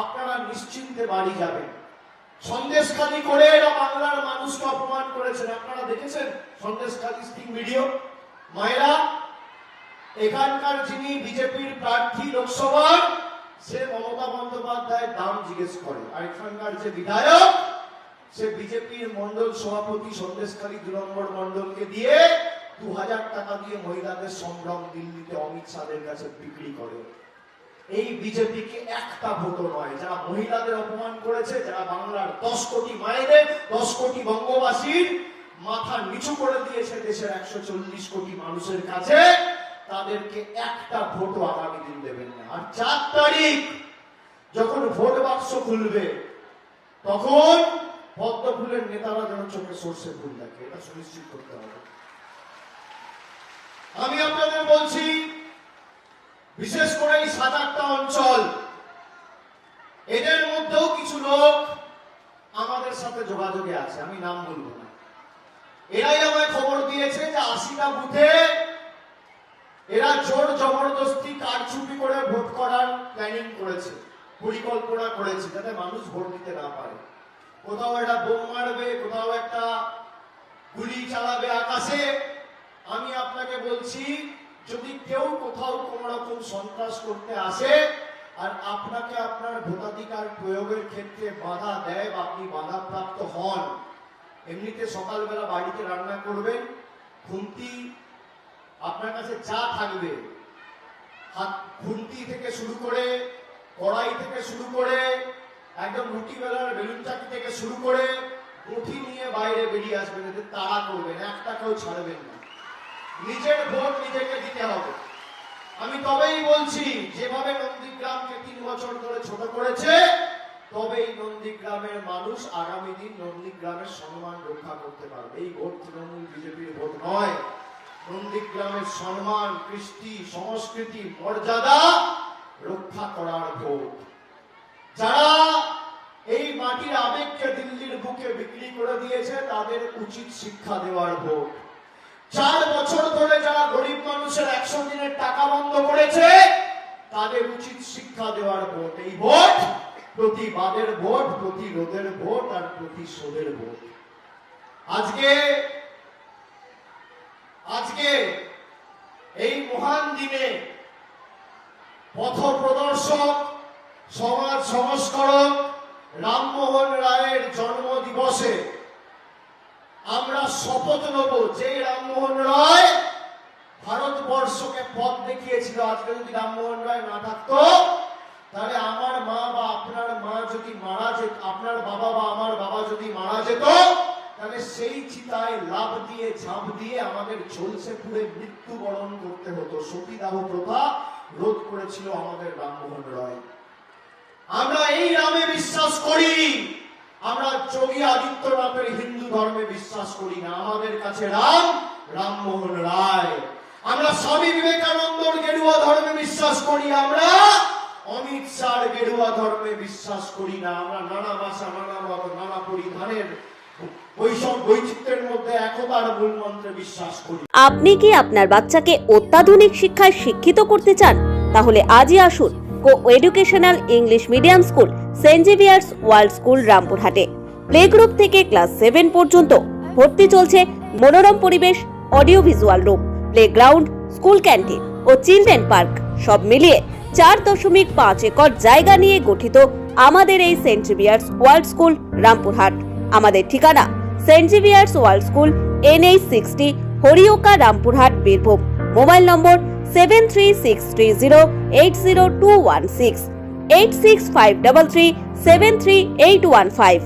আপনারা নিশ্চিন্তে বাড়ি যাবেন। সন্দেশখালি করে এরা বাংলার মানুষকে অপমান করেছেন। আপনারা দেখেছেন সন্দেশখালি স্টিং ভিডিও? মায়েরা, এখানকার যিনি বিজেপির প্রার্থী লোকসভার, সে মমতা বন্দ্যোপাধ্যায়ের দাম জিজ্ঞেস করে। আর এখানকার যে বিধায়ক, সে বিজেপির মন্ডল সভাপতি সন্দেশখালী দু নম্বর মন্ডলকে দিয়ে দু হাজার টাকা দিয়ে মহিলাদের সম্ভ্রম দিল্লিতে অমিত শাহের কাছে বিক্রি করে। এই বিজেপিকে একটা ভোটও নয়। যারা মহিলাদের অপমান করেছে, যারা বাংলার দশ কোটি মায়েদের, দশ কোটি বঙ্গবাসীর মাথা নিচু করে দিয়েছে দেশের একশো চল্লিশ কোটি মানুষের কাছে, তাদেরকে একটা ভোটও আগামী দিন দেবেন না। আর চার তারিখ, যখন ভোট বাক্স খুলবে, তখন পদ্ম ফুলের নেতারা যেন চোখে সর্ষে ফুল দেখে, এটা সুনিশ্চিত করতে হবে। আমি আপনাদের বলছি বিশেষ করে এই সাত আটটা অঞ্চল, এদের মধ্যেও কিছু লোক আমাদের সাথে যোগাযোগে আছে, আমি নাম বলব না। এরাই আমায় খবর দিয়েছে যে আশিটা বুথে এরা জোর জবরদস্তি কারচুপি করে ভোট করার প্ল্যানিং করেছে, পরিকল্পনা করেছে, যাতে মানুষ ভোট দিতে না পারে। কোথাও একটা বোম মারবে, কোথাও একটা গুলি চালাবে আকাশে, আমি আপনাকে বলছি যদি কেউ কোথাও কোন রকম সন্ত্রাস করতে আসে আর আপনাকে আপনার ভোটাধিকার প্রয়োগের ক্ষেত্রে বাধা দেয় বা আপনি বাধাপ্রাপ্ত হন, এমনিতে সকালবেলা বাড়িতে রান্না করবেন, খুন্তি আপনার কাছে চা থাকবে, হাত খুন্তি থেকে শুরু করে, কড়াই থেকে শুরু করে, একদম রুটি বেলার বেলুন চাকি থেকে শুরু করে, মুঠি নিয়ে বাইরে বেরিয়ে আসবেন তাড়া করবেন, একটা কেউ ছাড়বেন না। নিজের ভোট নিজেকে দিতে হবে আমি তবেই বলছি যেভাবে নন্দীগ্রামকে তিন বছর ধরে ছোট করেছে, তবেই নন্দীগ্রামের মানুষ আগামী দিন নন্দীগ্রামের সম্মান রক্ষা করতে পারবে। এই ভোট তৃণমূল বিজেপির ভোট নয়। নন্দীগ্রামের সম্মান, কৃষ্টি, সংস্কৃতি, মর্যাদা রক্ষা করার ভোট। যারা এই মাটির আবেগকে দিল্লির বুকে বিক্রি করে দিয়েছে, তাদের উচিত শিক্ষা দেওয়ার ভোট। চার বছর ধরে যারা গরিব মানুষের একশো দিনের টাকা বন্ধ করেছে, তাদের উচিত শিক্ষা দেওয়ার ভোট। এই ভোট প্রতিবাদের ভোট, প্রতিরোধের ভোট আর প্রতিশোধের ভোট। আজকে আজকে এই মহান দিনে পথ প্রদর্শক, সমাজ সংস্করক রামমোহন রায়ের জন্ম দিবসে আমরা শপথ নেব যে রামমোহন রায় ভারতবর্ষকে পথ দেখিয়েছিল আজকে যদি রামমোহন রায় না থাকতো, তাহলে আমার মা বা আপনার মা যদি মারা যেত, আপনার বাবা বা আমার বাবা যদি মারা যেত, তাহলে সেই চিতায় লাভ দিয়ে, ঝাঁপ দিয়ে আমাদের ঝলসে পুড়ে মৃত্যুবরণ করতে হতো। সতীদাহ প্রথা রোধ করেছিল আমাদের রামমোহন রায়। আমরা এই রামে বিশ্বাস করি, আমরা যোগী আদিত্যনাথের হিন্দু ধর্মে বিশ্বাস করি না। আমাদের কাছে রাম, রামমোহন রায়। আমরা স্বামী বিবেকানন্দর গেরুয়া ধর্মে বিশ্বাস করি, আমরা অমিত শাহ গেরুয়া ধর্মে বিশ্বাস করি না। আমরা নানা ভাষা, নানা মত, নানা পরিধানের আপনি কি আপনার বাচ্চাকে অত্যাধুনিক শিক্ষায় শিক্ষিত করতে চান? তাহলে আজই আসুন coeducational English medium school, Saint Xavier's World School, রামপুরহাটে। Play group থেকে ক্লাস সেভেন পর্যন্ত ভর্তি চলছে মনোরম পরিবেশ, audio visual room. Playground school canteen ও চিলড্রেন পার্ক সব মিলিয়ে চার দশমিক পাঁচ একর জায়গা নিয়ে গঠিত আমাদের এই Saint Xavier's World School Rampurhat. আমাদের ঠিকানা Saint Xavier's World School NH sixty Harioka, Rampurhat, Birbhum. Mobile number seven three six three zero eight zero two one six eight six five double three seven three eight one five